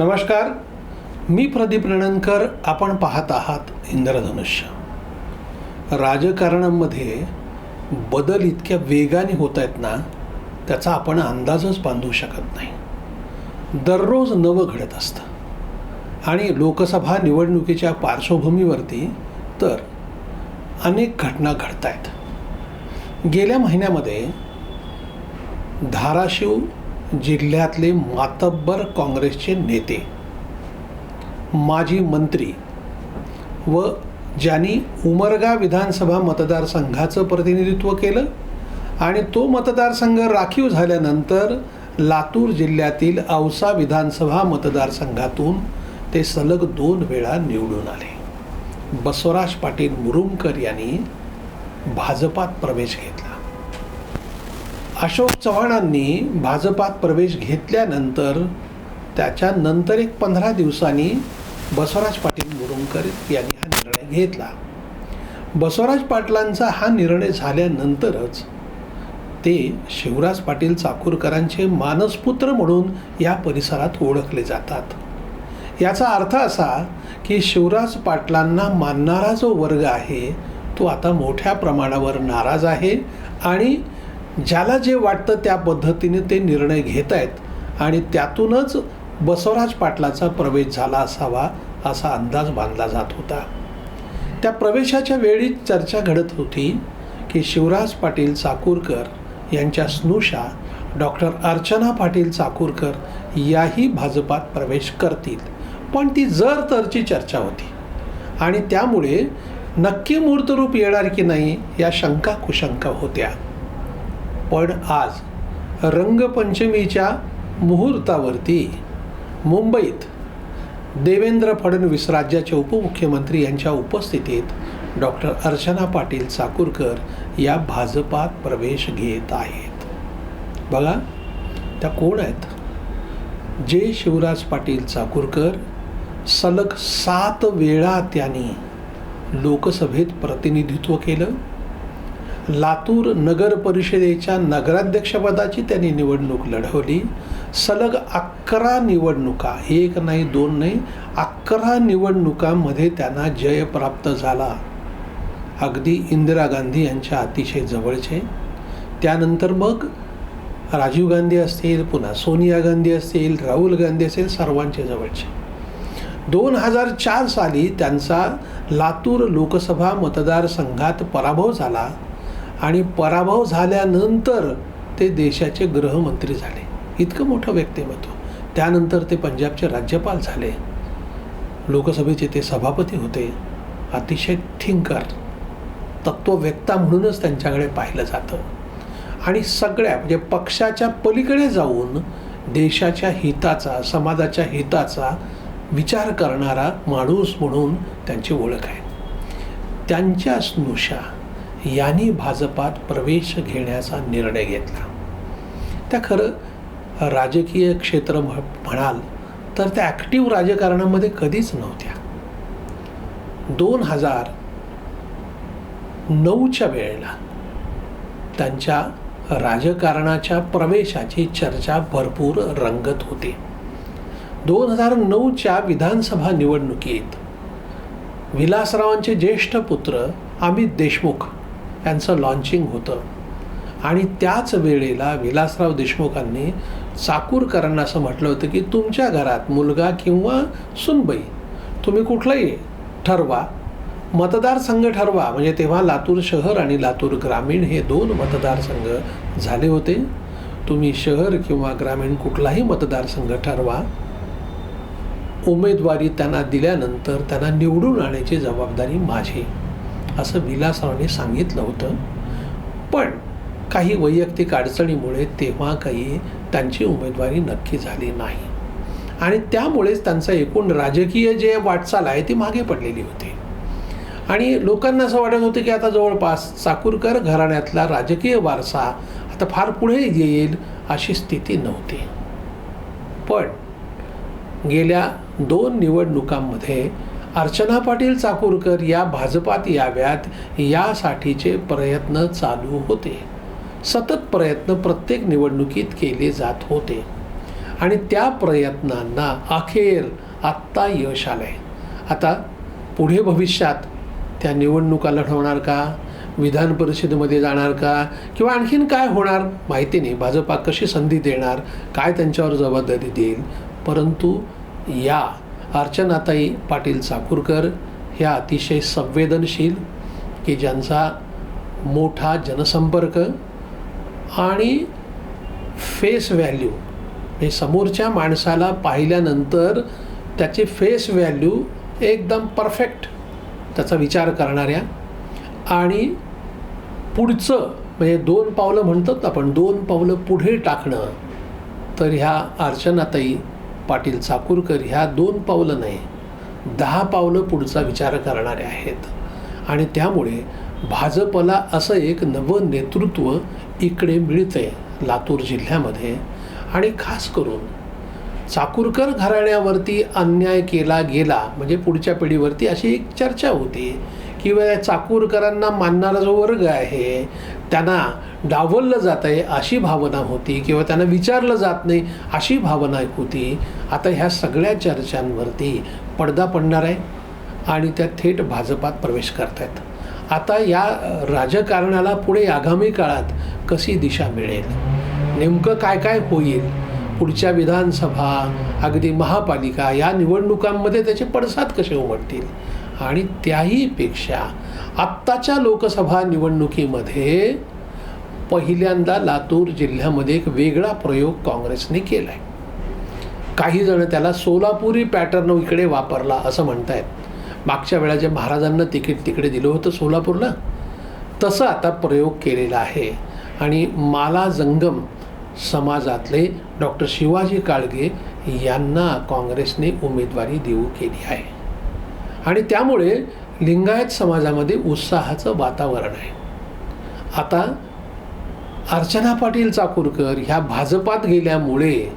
नमस्कार. मी प्रदीप रणनकर आपण पाहत आहात इंद्रधनुष्य. राजकारणामध्ये बदल इतक्या वेगाने होत आहेत ना त्याचा आपण अंदाजच बांधू शकत नाही. दररोज नवं घडत असतं. आणि लोकसभा निवडणुकीच्या पार्श्वभूमीवरती तर अनेक घटना घडत आहेत गेल्या महिन्यामध्ये धाराशिव जिल्ह्यातले मातब्बर काँग्रेसचे नेते माजी मंत्री व ज्यांनी उमरगा विधानसभा मतदारसंघाचं प्रतिनिधित्व केलं आणि तो मतदारसंघ राखीव झाल्यानंतर लातूर जिल्ह्यातील औसा विधानसभा मतदारसंघातून ते सलग दोन वेळा निवडून आले. बसवराज पाटील मुरुमकर यांनी भाजपात प्रवेश घेतला. अशोक चव्हाणांनी भाजपात प्रवेश घेतल्यानंतर त्याच्यानंतर एक पंधरा दिवसांनी बसवराज पाटील मुरुमकर यांनी हा निर्णय घेतला. बसवराज पाटलांचा हा निर्णय झाल्यानंतरच ते शिवराज पाटील चाकूरकरांचे मानसपुत्र म्हणून या परिसरात ओळखले जातात. याचा अर्थ असा की शिवराज पाटलांना मानणारा जो वर्ग आहे तो आता मोठ्या प्रमाणावर नाराज आहे आणि ज्याला जे वाटतं त्या पद्धतीने ते निर्णय घेत आहेत आणि त्यातूनच बसवराज पाटलाचा प्रवेश झाला असावा असा अंदाज बांधला जात होता. त्या प्रवेशाच्या वेळी चर्चा घडत होती की शिवराज पाटील चाकूरकर यांच्या स्नुषा डॉक्टर अर्चना पाटील चाकूरकर याही भाजपात प्रवेश करतील. पण ती जर तरची चर्चा होती. आणि त्यामुळे नक्की मूर्तरूप येणार की नाही या शंका कुशंका होत्या. पण आज रंगपंचमीच्या मुहूर्तावरती मुंबईत देवेंद्र फडणवीस राज्याचे उपमुख्यमंत्री यांच्या उपस्थितीत डॉक्टर अर्चना पाटील चाकूरकर या भाजपात प्रवेश घेत आहेत. बघा त्या कोण आहेत? जे शिवराज पाटील चाकूरकर सलग सात वेळा त्यांनी लोकसभेत प्रतिनिधित्व केलं. लातूर नगर परिषदेच्या नगराध्यक्षपदाची त्यांनी निवडणूक लढवली. सलग अकरा निवडणुका एक नाही दोन नाही अकरा निवडणुकांमध्ये त्यांना जय प्राप्त झाला. अगदी इंदिरा गांधी यांच्या अतिशय जवळचे. त्यानंतर मग राजीव गांधी असतील पुन्हा सोनिया गांधी असतील राहुल गांधी असेल सर्वांचे जवळचे. दोन हजार चार साली त्यांचा लातूर लोकसभा मतदारसंघात पराभव झाला. आणि पराभव झाल्यानंतर ते देशाचे गृहमंत्री झाले. इतकं मोठं व्यक्तिमत्व. त्यानंतर ते पंजाबचे राज्यपाल झाले. लोकसभेचे ते सभापती होते. अतिशय थिंकर तत्वव्यक्ता म्हणूनच त्यांच्याकडे पाहिलं जातं. आणि सगळ्या म्हणजे पक्षाच्या पलीकडे जाऊन देशाच्या हिताचा समाजाच्या हिताचा विचार करणारा माणूस म्हणून त्यांची ओळख आहे. त्यांच्या स्नुषा यांनी भाजपात प्रवेश घेण्याचा निर्णय घेतला. त्या खरं राजकीय क्षेत्र म्ह म्हणाल तर त्या ॲक्टिव्ह राजकारणामध्ये कधीच नव्हत्या. दोन हजार नऊच्या वेळेला त्यांच्या राजकारणाच्या प्रवेशाची चर्चा भरपूर रंगत होती. दोन हजार नऊच्या विधानसभा निवडणुकीत विलासरावांचे ज्येष्ठ पुत्र अमित देशमुख यांचं लॉन्चिंग होतं. आणि त्याच वेळेला विलासराव देशमुखांनी चाकूरकरांना असं म्हटलं होतं की तुमच्या घरात मुलगा किंवा सुनबाई तुम्ही कुठलाही ठरवा मतदारसंघ ठरवा. म्हणजे तेव्हा लातूर शहर आणि लातूर ग्रामीण हे दोन मतदारसंघ झाले होते. तुम्ही शहर किंवा ग्रामीण कुठलाही मतदारसंघ ठरवा. उमेदवारी त्यांना दिल्यानंतर त्यांना निवडून आणण्याची जबाबदारी माझी. असं विलासरावने सांगितलं होतं. पण काही वैयक्तिक अडचणीमुळे तेव्हा काही त्यांची उमेदवारी नक्की झाली नाही. आणि त्यामुळेच त्यांचं एकूण राजकीय जे वाटचाल आहे ती मागे पडलेली होती. आणि लोकांना असं वाटत होतं की आता जवळपास चाकूरकर घराण्यातला राजकीय वारसा आता फार पुढे येईल अशी स्थिती नव्हती. पण गेल्या दोन निवडणुकांमध्ये अर्चना पाटील चाकूरकर या भाजपात याव्यात यासाठीचे प्रयत्न चालू होते. सतत प्रयत्न प्रत्येक निवडणुकीत केले जात होते. आणि त्या प्रयत्नांना अखेर आत्ता यश आलं आहे आता पुढे भविष्यात त्या निवडणुका लढवणार का? विधान परिषदेमध्ये जाणार का? किंवा आणखीन काय होणार माहिती नाही. भाजपा कशी संधी देणार? काय त्यांच्यावर जबाबदारी देईल? परंतु या अर्चनाताई पाटील चाकूरकर ह्या अतिशय संवेदनशील की ज्यांचा मोठा जनसंपर्क आणि फेस व्हॅल्यू हे समोरच्या माणसाला पाहिल्यानंतर त्याची फेस व्हॅल्यू एकदम परफेक्ट त्याचा विचार करणाऱ्या आणि पुढचं म्हणजे दोन पावलं म्हणतात आपण दोन पावलं पुढे टाकणं तर ह्या अर्चनाताई पाटील चाकूरकर ह्या दोन पावलं नाही दहा पावलं पुढचा विचार करणारे आहेत. आणि त्यामुळे भाजपला असं एक नवं नेतृत्व इकडे मिळतंय लातूर जिल्ह्यामध्ये. आणि खास करून चाकूरकर घराण्यावरती अन्याय केला गेला म्हणजे पुढच्या पिढीवरती अशी एक चर्चा होती. किंवा चाकूरकरांना मानणारा जो वर्ग आहे त्यांना डावललं जात आहे अशी भावना होती किंवा त्यांना विचारलं जात नाही अशी भावना होती. आता ह्या सगळ्या चर्चांवरती पडदा पडणार आहे आणि त्या थेट भाजपात प्रवेश करत आहेत आता या राजकारणाला पुढे आगामी काळात कशी दिशा मिळेल? नेमकं काय काय होईल? पुढच्या विधानसभा अगदी महापालिका या निवडणुकांमध्ये त्याचे पडसाद कसे उमटतील? आणि त्याहीपेक्षा आत्ताच्या लोकसभा निवडणुकीमध्ये पहिल्यांदा लातूर जिल्ह्यामध्ये एक वेगळा प्रयोग काँग्रेसने केला आहे काही जण त्याला सोलापुरी पॅटर्न इकडे वापरला असं म्हणतायत. मागच्या वेळा जे महाराजांना तिकीट तिकडे दिलं होतं सोलापूरला तसं आता प्रयोग केलेला आहे. आणि माला जंगम समाजातले डॉक्टर शिवाजी काळगे यांना काँग्रेसने उमेदवारी देऊ केली आहे. आणि त्यामुळे लिंगायत समाजामध्ये उत्साहाचं वातावरण आहे. आता अर्चना पाटील चाकूरकर ह्या भाजपात गेल्यामुळे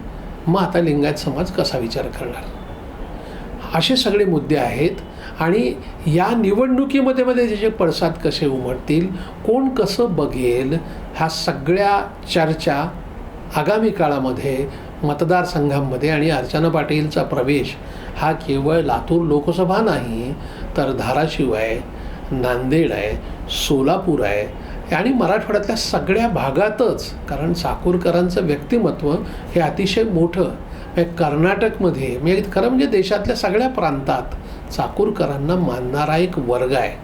मग आता लिंगायत समाज कसा विचार करणार? असे सगळे मुद्दे आहेत आणि या निवडणुकीमध्ये मध्ये त्याचे पडसाद कसे उमटतील कोण कसं बघेल ह्या सगळ्या चर्चा आगामी काळामध्ये मतदारसंघांमध्ये आणि अर्चना पाटीलचा प्रवेश हा केवळ लातूर लोकसभा नाही तर धाराशिव आहे नांदेड आहे सोलापूर आहे आणि मराठवाड्यातल्या सगळ्या भागातच कारण चाकूरकरांचं व्यक्तिमत्व हे अतिशय मोठं. म्हणजे कर्नाटकमध्ये म्हणजे खरं म्हणजे देशातल्या सगळ्या प्रांतात चाकूरकरांना मानणारा एक वर्ग आहे.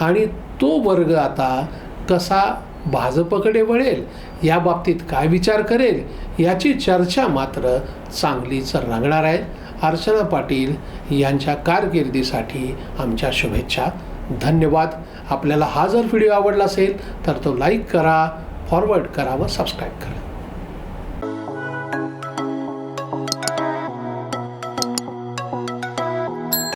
आणि तो वर्ग आता कसा भाजपकडे वळेल या बाबतीत काय विचार करेल याची चर्चा मात्र चांगलीच रंगणार आहे. अर्चना पाटील यांच्या कारकिर्दीसाठी आमच्या शुभेच्छा. धन्यवाद. आपल्याला हा जर व्हिडिओ आवडला असेल तर तो लाईक करा फॉरवर्ड करा व सबस्क्राईब करा.